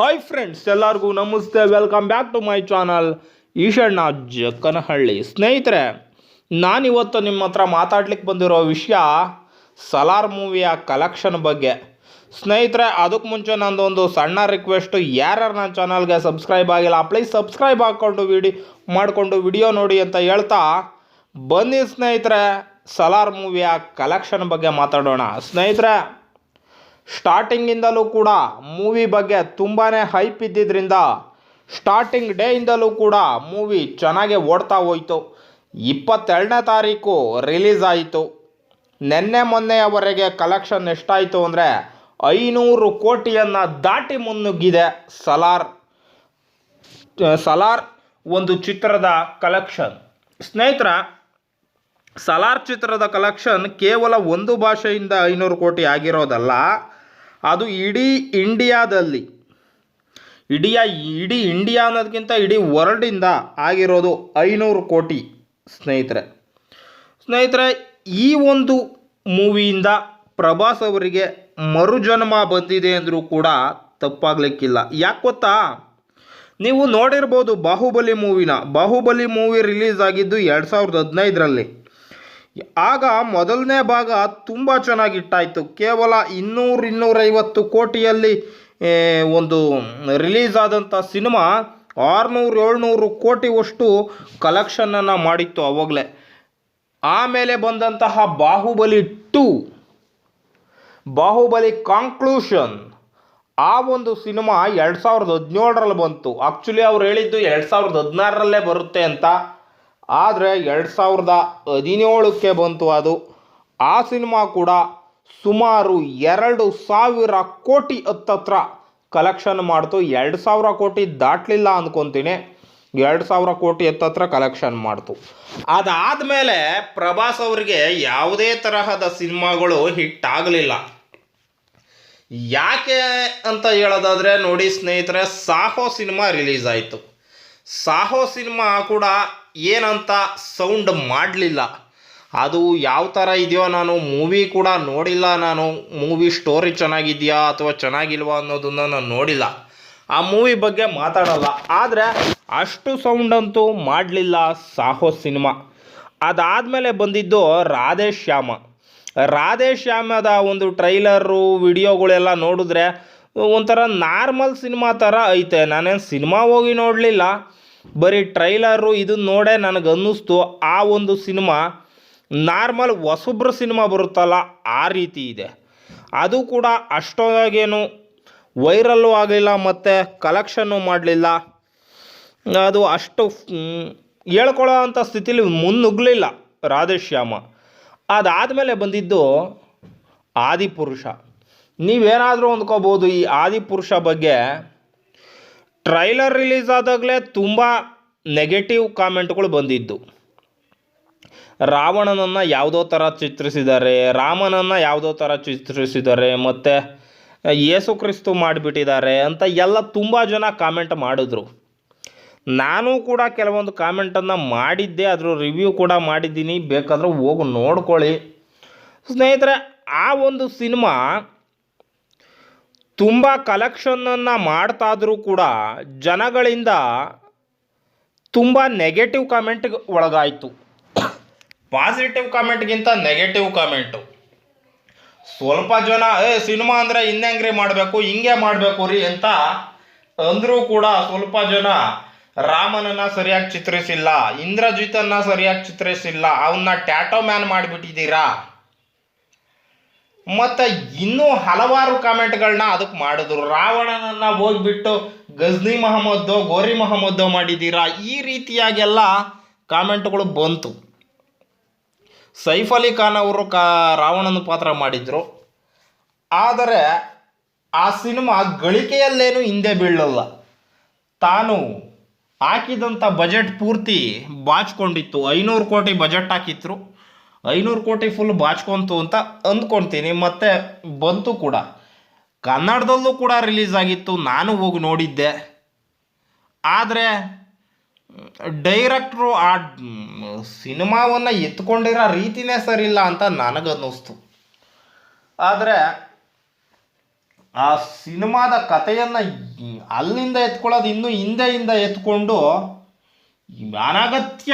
Hi friends ಎಲ್ಲರಿಗೂ ನಮಸ್ತೆ. Welcome back to my channel Eshanna Jakkanahalli ಸ್ನೇಹಿತರೆ, ನಾನಿವತ್ತು ನಿಮ್ಮ ಹತ್ರ ಮಾತಾಡ್ಲಿಕ್ಕೆ ಬಂದಿರೋ ವಿಷಯ ಸಲಾರ್ ಮೂವಿಯ ಕಲೆಕ್ಷನ್ ಬಗ್ಗೆ. ಸ್ನೇಹಿತರೆ ಅದಕ್ಕೆ ಮುಂಚೆ ನಂದೊಂದು ಸಣ್ಣ ರಿಕ್ವೆಸ್ಟು ಯಾರ್ಯಾರು ನನ್ನ ಚಾನಲ್ಗೆ ಸಬ್ಸ್ಕ್ರೈಬ್ ಆಗಿಲ್ಲ ಪ್ಲೀಸ್ ಸಬ್ಸ್ಕ್ರೈಬ್ ಹಾಕ್ಕೊಂಡು ವಿಡಿ, ಮಾಡಿಕೊಂಡು ವಿಡಿಯೋ ನೋಡಿ ಅಂತ ಹೇಳ್ತಾ ಬನ್ನಿ ಸ್ನೇಹಿತರೆ, ಸಲಾರ್ ಮೂವಿಯ ಕಲೆಕ್ಷನ್ ಬಗ್ಗೆ ಮಾತಾಡೋಣ. ಸ್ನೇಹಿತರೆ ಸ್ಟಾರ್ಟಿಂಗಿಂದಲೂ ಕೂಡ ಮೂವಿ ಬಗ್ಗೆ ತುಂಬಾ ಹೈಪ್ ಇದ್ದಿದ್ದರಿಂದ ಸ್ಟಾರ್ಟಿಂಗ್ ಡೇಯಿಂದಲೂ ಕೂಡ ಮೂವಿ ಚೆನ್ನಾಗಿ ಓಡ್ತಾ ಹೋಯಿತು. ಇಪ್ಪತ್ತೆರಡನೇ ತಾರೀಕು ರಿಲೀಸ್ ಆಯಿತು. ನಿನ್ನೆ ಮೊನ್ನೆಯವರೆಗೆ ಕಲೆಕ್ಷನ್ ಎಷ್ಟಾಯಿತು ಅಂದರೆ ಐನೂರು ಕೋಟಿಯನ್ನು ದಾಟಿ ಮುನ್ನುಗ್ಗಿದೆ ಸಲಾರ್. ಸಲಾರ್ ಒಂದು ಚಿತ್ರದ ಕಲೆಕ್ಷನ್ ಸ್ನೇಹಿತರ, ಸಲಾರ್ ಚಿತ್ರದ ಕಲೆಕ್ಷನ್ ಕೇವಲ ಒಂದು ಭಾಷೆಯಿಂದ ಐನೂರು ಕೋಟಿ ಆಗಿರೋದಲ್ಲ. ಅದು ಇಡೀ ಇಂಡಿಯಾದಲ್ಲಿ, ಇಡೀ ಇಡೀ ಇಂಡಿಯಾ ಅನ್ನೋದಕ್ಕಿಂತ ಇಡೀ ವರ್ಲ್ಡಿಂದ ಆಗಿರೋದು ಐನೂರು ಕೋಟಿ ಸ್ನೇಹಿತರೆ. ಸ್ನೇಹಿತರೆ, ಈ ಒಂದು ಮೂವಿಯಿಂದ ಪ್ರಭಾಸ್ ಅವರಿಗೆ ಮರುಜನ್ಮ ಬಂದಿದೆ ಅಂದರೂ ಕೂಡ ತಪ್ಪಾಗಲಿಕ್ಕಿಲ್ಲ. ಯಾಕೆ ಗೊತ್ತಾ? ನೀವು ನೋಡಿರ್ಬೋದು ಬಾಹುಬಲಿ ಮೂವಿನ, ಬಾಹುಬಲಿ ಮೂವಿ ರಿಲೀಸ್ ಆಗಿದ್ದು ಎರಡು ಸಾವಿರದ ಹದಿನೈದರಲ್ಲಿ. ಆಗ ಮೊದಲನೇ ಭಾಗ ತುಂಬ ಚೆನ್ನಾಗಿ ಇಟ್ಟಾಯಿತು ಕೇವಲ ಇನ್ನೂರು ಇನ್ನೂರೈವತ್ತು ಕೋಟಿಯಲ್ಲಿ ಒಂದು ರಿಲೀಸ್ ಆದಂಥ ಸಿನಿಮಾ ಆರುನೂರು ಏಳ್ನೂರು ಕೋಟಿವಷ್ಟು ಕಲೆಕ್ಷನನ್ನು ಮಾಡಿತ್ತು ಅವಾಗಲೇ. ಆಮೇಲೆ ಬಂದಂತಹ ಬಾಹುಬಲಿ ಟು, ಬಾಹುಬಲಿ ಕಾಂಕ್ಲೂಷನ್, ಆ ಒಂದು ಸಿನಿಮಾ ಎರಡು ಸಾವಿರದ ಹದಿನೇಳರಲ್ಲಿ ಬಂತು. ಆ್ಯಕ್ಚುಲಿ ಅವ್ರು ಹೇಳಿದ್ದು ಎರಡು ಸಾವಿರದ ಹದಿನಾರರಲ್ಲೇ ಬರುತ್ತೆ ಅಂತ. ಆದರೆ ಎರಡು ಸಾವಿರದ ಹದಿನೇಳಕ್ಕೆ ಬಂತು ಅದು. ಆ ಸಿನಿಮಾ ಕೂಡ ಸುಮಾರು ಎರಡು ಸಾವಿರ ಕೋಟಿ ಹತ್ತತ್ರ ಕಲೆಕ್ಷನ್ ಮಾಡ್ತು. ಎರಡು ಸಾವಿರ ಕೋಟಿ ದಾಟಲಿಲ್ಲ ಅಂದ್ಕೊತೀನಿ ಎರಡು ಸಾವಿರ ಕೋಟಿ ಹತ್ತತ್ರ ಕಲೆಕ್ಷನ್ ಮಾಡ್ತು. ಅದಾದಮೇಲೆ ಪ್ರಭಾಸ್ ಅವರಿಗೆ ಯಾವುದೇ ತರಹದ ಸಿನಿಮಾಗಳು ಹಿಟ್ ಆಗಲಿಲ್ಲ. ಯಾಕೆ ಅಂತ ಹೇಳೋದಾದರೆ ನೋಡಿ ಸ್ನೇಹಿತರೆ, ಸಾಹೋ ಸಿನಿಮಾ ರಿಲೀಸ್ ಆಯಿತು. ಸಾಹೋ ಸಿನಿಮಾ ಕೂಡ ಏನಂತ ಸೌಂಡ್ ಮಾಡಲಿಲ್ಲ. ಅದು ಯಾವ ಥರ ಇದೆಯೋ ನಾನು ಮೂವಿ ಕೂಡ ನೋಡಿಲ್ಲ ನಾನು. ಮೂವಿ ಸ್ಟೋರಿ ಚೆನ್ನಾಗಿದೆಯಾ ಅಥವಾ ಚೆನ್ನಾಗಿಲ್ವಾ ಅನ್ನೋದನ್ನು ನಾನು ನೋಡಿಲ್ಲ. ಆ ಮೂವಿ ಬಗ್ಗೆ ಮಾತಾಡಲ್ಲ. ಆದರೆ ಅಷ್ಟು ಸೌಂಡ್ ಅಂತೂ ಮಾಡಲಿಲ್ಲ ಸಾಹೋ ಸಿನಿಮಾ ಅದಾದಮೇಲೆ ಬಂದಿದ್ದು ರಾಧೇಶ್ಯಾಮ. ರಾಧೇಶ್ಯಾಮದ ಒಂದು ಟ್ರೈಲರು ವಿಡಿಯೋಗಳೆಲ್ಲ ನೋಡಿದ್ರೆ ಒಂಥರ ನಾರ್ಮಲ್ ಸಿನಿಮಾ ಥರ ಐತೆ. ನಾನೇನು ಸಿನಿಮಾ ಹೋಗಿ ನೋಡಲಿಲ್ಲ. ಬರೀ ಟ್ರೈಲರು ಇದನ್ನ ನೋಡೇ ನನಗೆ ಅನ್ನಿಸ್ತು ಆ ಒಂದು ಸಿನಿಮಾ ನಾರ್ಮಲ್ ಹೊಸಬ್ರ ಸಿನಿಮಾ ಬರುತ್ತಲ್ಲ, ಆ ರೀತಿ ಇದೆ. ಅದು ಕೂಡ ಅಷ್ಟೊಂದಾಗೇನು ವೈರಲ್ಲೂ ಆಗಲಿಲ್ಲ, ಮತ್ತು ಕಲೆಕ್ಷನ್ನು ಮಾಡಲಿಲ್ಲ. ಅದು ಅಷ್ಟು ಹೇಳ್ಕೊಳ್ಳೋ ಅಂಥ ಸ್ಥಿತಿಲಿ ಮುನ್ನುಗ್ಗಲಿಲ್ಲ ರಾಧೇಶ್ಯಾಮ ಅದಾದಮೇಲೆ ಬಂದಿದ್ದು ಆದಿಪುರುಷ. ನೀವೇನಾದರೂ ಅಂದ್ಕೋಬೋದು ಈ ಆದಿಪುರುಷ ಬಗ್ಗೆ. ಟ್ರೈಲರ್ ರಿಲೀಸ್ ಆದಾಗಲೇ ತುಂಬ ನೆಗೆಟಿವ್ ಕಾಮೆಂಟ್ಗಳು ಬಂದಿದ್ದು. ರಾವಣನನ್ನು ಯಾವುದೋ ಥರ ಚಿತ್ರಿಸಿದ್ದಾರೆ, ರಾಮನನ್ನು ಯಾವುದೋ ಥರ ಚಿತ್ರಿಸಿದ್ದಾರೆ, ಮತ್ತು ಯೇಸು ಕ್ರಿಸ್ತು ಮಾಡಿಬಿಟ್ಟಿದ್ದಾರೆ ಅಂತ ಎಲ್ಲ ತುಂಬ ಜನ ಕಾಮೆಂಟ್ ಮಾಡಿದ್ರು. ನಾನು ಕೂಡ ಕೆಲವೊಂದು ಕಾಮೆಂಟನ್ನು ಮಾಡಿದ್ದೆ ಅದ್ರ ರಿವ್ಯೂ ಕೂಡ ಮಾಡಿದ್ದೀನಿ. ಬೇಕಾದರೂ ಹೋಗಿ ನೋಡ್ಕೊಳ್ಳಿ. ಸ್ನೇಹಿತರೆ, ಆ ಒಂದು ಸಿನಿಮಾ ತುಂಬ ಕಲೆಕ್ಷನನ್ನು ಮಾಡ್ತಾದರೂ ಕೂಡ ಜನಗಳಿಂದ ತುಂಬ ನೆಗೆಟಿವ್ ಕಮೆಂಟ್ಗೆ ಒಳಗಾಯಿತು. ಪಾಸಿಟಿವ್ ಕಮೆಂಟ್ಗಿಂತ ನೆಗೆಟಿವ್ ಕಮೆಂಟು ಸ್ವಲ್ಪ ಜನ, ಏ, ಸಿನಿಮಾ ಅಂದರೆ ಇನ್ನೆಂಗ್ರಿ ಮಾಡಬೇಕು, ಹಿಂಗೆ ಮಾಡಬೇಕು ರೀ ಅಂತ ಅಂದರೂ ಕೂಡ ಸ್ವಲ್ಪ ಜನ ರಾಮನನ್ನು ಸರಿಯಾಗಿ ಚಿತ್ರಿಸಿಲ್ಲ ಇಂದ್ರಜಿತನ್ನು ಸರಿಯಾಗಿ ಚಿತ್ರಿಸಿಲ್ಲ ಅವನ್ನ ಟ್ಯಾಟೋ ಮ್ಯಾನ್ ಮಾಡಿಬಿಟ್ಟಿದ್ದೀರಾ? ಮತ್ತು ಇನ್ನೂ ಹಲವಾರು ಕಾಮೆಂಟ್ಗಳನ್ನ ಅದಕ್ಕೆ ಮಾಡಿದ್ರು. ರಾವಣನನ್ನ ಹೋಗ್ಬಿಟ್ಟು ಗಜ್ನಿ ಮಹಮ್ಮದ್ದೋ, ಗೋರಿ ಮಹಮ್ಮದ್ದೋ ಮಾಡಿದ್ದೀರಾ? ಈ ರೀತಿಯಾಗೆಲ್ಲ ಕಾಮೆಂಟ್ಗಳು ಬಂತು. ಸೈಫ್ ಅಲಿ ಖಾನ್ ಅವರು ಕಾ, ರಾವಣನ ಪಾತ್ರ ಮಾಡಿದರು. ಆದರೆ ಆ ಸಿನಿಮಾ ಗಳಿಕೆಯಲ್ಲೇನು ಹಿಂದೆ ಬೀಳಲ್ಲ. ತಾನು ಹಾಕಿದಂಥ ಬಜೆಟ್ ಪೂರ್ತಿ ಬಾಚ್ಕೊಂಡಿತ್ತು. ಐನೂರು ಕೋಟಿ ಬಜೆಟ್ ಹಾಕಿದ್ರು. ಐನೂರು ಕೋಟಿ ಫುಲ್ ಬಾಚ್ಕೊಂತು ಅಂತ ಅಂದ್ಕೊಳ್ತೀನಿ ಮತ್ತು ಬಂತು ಕೂಡ. ಕನ್ನಡದಲ್ಲೂ ಕೂಡ ರಿಲೀಸ್ ಆಗಿತ್ತು. ನಾನು ಹೋಗಿ ನೋಡಿದ್ದೆ. ಆದರೆ ಡೈರೆಕ್ಟ್ರು ಆ ಸಿನಿಮಾವನ್ನು ಎತ್ಕೊಂಡಿರೋ ರೀತಿನೇ ಸರಿಯಿಲ್ಲ ಅಂತ ನನಗನ್ನಿಸ್ತು. ಆದರೆ, ಆ ಸಿನಿಮಾದ ಕಥೆಯನ್ನು ಅಲ್ಲಿಂದ ಎತ್ಕೊಳ್ಳೋದು ಇನ್ನೂ ಹಿಂದೆಯಿಂದ ಎತ್ಕೊಂಡು, ಅನಗತ್ಯ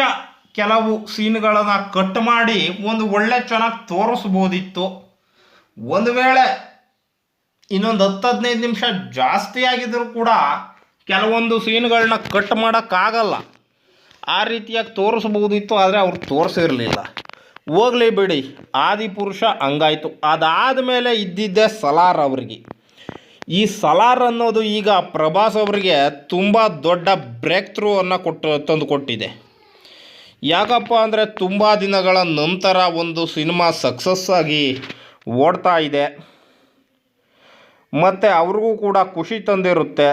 ಕೆಲವು ಸೀನ್ಗಳನ್ನು ಕಟ್ ಮಾಡಿ ಒಂದು ಒಳ್ಳೆ ಚೆನ್ನಾಗಿ ತೋರಿಸ್ಬೋದಿತ್ತು. ಒಂದು ವೇಳೆ ಇನ್ನೊಂದು ಹತ್ತು ಹದಿನೈದು ನಿಮಿಷ ಜಾಸ್ತಿ ಆಗಿದ್ರೂ ಕೂಡ ಕೆಲವೊಂದು ಸೀನ್ಗಳನ್ನ ಕಟ್ ಮಾಡೋಕ್ಕಾಗಲ್ಲ. ಆ ರೀತಿಯಾಗಿ ತೋರಿಸ್ಬೋದಿತ್ತು, ಆದರೆ ಅವ್ರು ತೋರಿಸಿರಲಿಲ್ಲ. ಹೋಗಲಿ ಬಿಡಿ, ಆದಿಪುರುಷ ಹಂಗಾಯಿತು. ಅದಾದ ಮೇಲೆ ಇದ್ದಿದ್ದೆ ಸಲಾರ್ ಅವರಿಗೆ. ಈ ಸಲಾರ್ ಅನ್ನೋದು ಈಗ ಪ್ರಭಾಸ್ ಅವರಿಗೆ ತುಂಬ ದೊಡ್ಡ ಬ್ರೇಕ್ ಥ್ರೂ ಅನ್ನು ಕೊಟ್ಟು ತಂದು ಕೊಟ್ಟಿದೆ. ಯಾಕಪ್ಪ ಅಂದರೆ ತುಂಬ ದಿನಗಳ ನಂತರ ಒಂದು ಸಿನಿಮಾ ಸಕ್ಸಸ್ ಆಗಿ ಓಡ್ತಾ ಇದೆ. ಮತ್ತು ಅವ್ರಿಗೂ ಕೂಡ ಖುಷಿ ತಂದಿರುತ್ತೆ.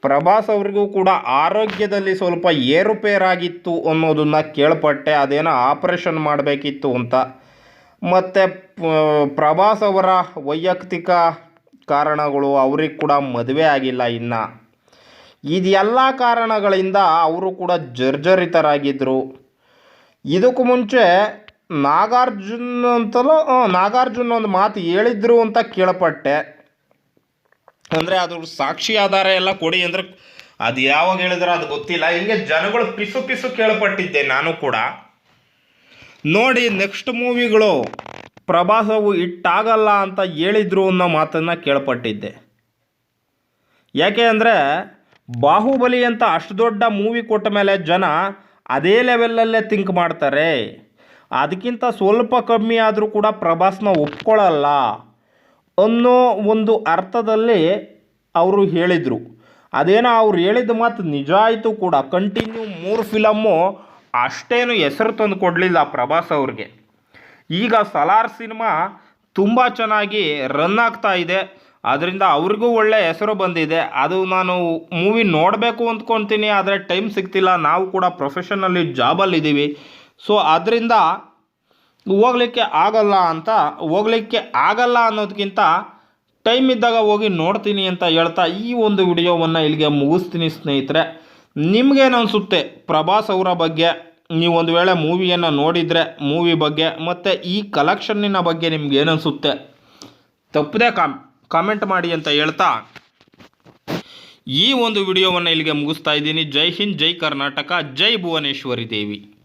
ಪ್ರಭಾಸ್ ಅವ್ರಿಗೂ ಕೂಡ ಆರೋಗ್ಯದಲ್ಲಿ ಸ್ವಲ್ಪ ಏರುಪೇರಾಗಿತ್ತು ಅನ್ನೋದನ್ನು ಕೇಳ್ಪಟ್ಟೆ. ಅದೇನೋ ಆಪರೇಷನ್ ಮಾಡಬೇಕಿತ್ತು ಅಂತ. ಮತ್ತು ಪ್ರಭಾಸ್ ಅವರ ವೈಯಕ್ತಿಕ ಕಾರಣಗಳು ಅವ್ರಿಗೆ ಕೂಡ ಮದುವೆ ಆಗಿಲ್ಲ ಇನ್ನು. ಇದೆಲ್ಲ ಕಾರಣಗಳಿಂದ ಅವರು ಕೂಡ ಜರ್ಜರಿತರಾಗಿದ್ದರು ಇದಕ್ಕೂ ಮುಂಚೆ ನಾಗಾರ್ಜುನ್ ಅಂತಲೋ ನಾಗಾರ್ಜುನ್ ಒಂದು ಮಾತು ಹೇಳಿದ್ರು ಅಂತ ಕೇಳಪಟ್ಟೆ. ಅಂದರೆ ಅದು ಸಾಕ್ಷಿ ಆಧಾರ ಎಲ್ಲ ಕೊಡಿ ಅಂದರೆ ಅದು ಯಾವಾಗ ಹೇಳಿದ್ರೆ ಅದು ಗೊತ್ತಿಲ್ಲ. ಹಿಂಗೆ ಜನಗಳು ಪಿಸು ಪಿಸು ಕೇಳಪಟ್ಟಿದ್ದೆ ನಾನು ಕೂಡ. ನೋಡಿ ನೆಕ್ಸ್ಟ್ ಮೂವಿಗಳು ಪ್ರಭಾಸವು ಇಟ್ಟಾಗಲ್ಲ ಅಂತ ಹೇಳಿದ್ರು ಅನ್ನೋ ಮಾತನ್ನು ಕೇಳಪಟ್ಟಿದ್ದೆ. ಯಾಕೆ ಅಂದರೆ ಬಾಹುಬಲಿ ಅಂತ ಅಷ್ಟು ದೊಡ್ಡ ಮೂವಿ ಕೊಟ್ಟ ಮೇಲೆ ಜನ ಅದೇ ಲೆವೆಲಲ್ಲೇ ಥಿಂಕ್ ಮಾಡ್ತಾರೆ. ಅದಕ್ಕಿಂತ ಸ್ವಲ್ಪ ಕಮ್ಮಿ ಆದರೂ ಕೂಡ ಪ್ರಭಾಸ್ನ ಒಪ್ಕೊಳ್ಳಲ್ಲ ಅನ್ನೋ ಒಂದು ಅರ್ಥದಲ್ಲಿ ಅವರು ಹೇಳಿದರು. ಅದೇನೋ ಅವ್ರು ಹೇಳಿದ ಮಾತು ನಿಜ ಆಯಿತು ಕೂಡ. ಕಂಟಿನ್ಯೂ ಮೂರು ಫಿಲಮ್ಮು ಅಷ್ಟೇನು ಹೆಸರು ತಂದು ಕೊಡಲಿಲ್ಲ ಪ್ರಭಾಸ್ ಅವ್ರಿಗೆ. ಈಗ ಸಲಾರ್ ಸಿನಿಮಾ ತುಂಬ ಚೆನ್ನಾಗಿ ರನ್ ಆಗ್ತಾ ಇದೆ. ಅದರಿಂದ ಅವ್ರಿಗೂ ಒಳ್ಳೆ ಹೆಸರು ಬಂದಿದೆ. ಅದು ನಾನು ಮೂವಿ ನೋಡಬೇಕು ಅಂದ್ಕೊತೀನಿ, ಆದರೆ ಟೈಮ್ ಸಿಗ್ತಿಲ್ಲ. ನಾವು ಕೂಡ ಪ್ರೊಫೆಷನಲ್ಲಿ ಜಾಬಲ್ಲಿದ್ದೀವಿ ಸೊ ಅದರಿಂದ ಹೋಗ್ಲಿಕ್ಕೆ ಆಗಲ್ಲ ಅಂತ, ಹೋಗ್ಲಿಕ್ಕೆ ಆಗಲ್ಲ ಅನ್ನೋದಕ್ಕಿಂತ ಟೈಮ್ ಇದ್ದಾಗ ಹೋಗಿ ನೋಡ್ತೀನಿ ಅಂತ ಹೇಳ್ತಾ ಈ ಒಂದು ವಿಡಿಯೋವನ್ನು ಇಲ್ಲಿಗೆ ಮುಗಿಸ್ತೀನಿ ಸ್ನೇಹಿತರೆ. ನಿಮ್ಗೇನು ಅನಿಸುತ್ತೆ ಪ್ರಭಾಸ್ ಅವರ ಬಗ್ಗೆ, ನೀವು ಒಂದು ವೇಳೆ ಮೂವಿಯನ್ನು ನೋಡಿದರೆ ಮೂವಿ ಬಗ್ಗೆ, ಮತ್ತು ಈ ಕಲೆಕ್ಷನ್ನಿನ ಬಗ್ಗೆ ನಿಮ್ಗೆ ಏನನ್ಸುತ್ತೆ ತಪ್ಪದೇ ಕಾಮ್. ಕಾಮೆಂಟ್ ಮಾಡಿ ಅಂತ ಹೇಳ್ತಾ ಈ ಒಂದು ವಿಡಿಯೋವನ್ನು ಇಲ್ಲಿಗೆ ಮುಗಿಸ್ತಾ ಇದ್ದೀನಿ. ಜೈ ಹಿಂದ್, ಜೈ ಕರ್ನಾಟಕ, ಜೈ ಭುವನೇಶ್ವರಿ ದೇವಿ.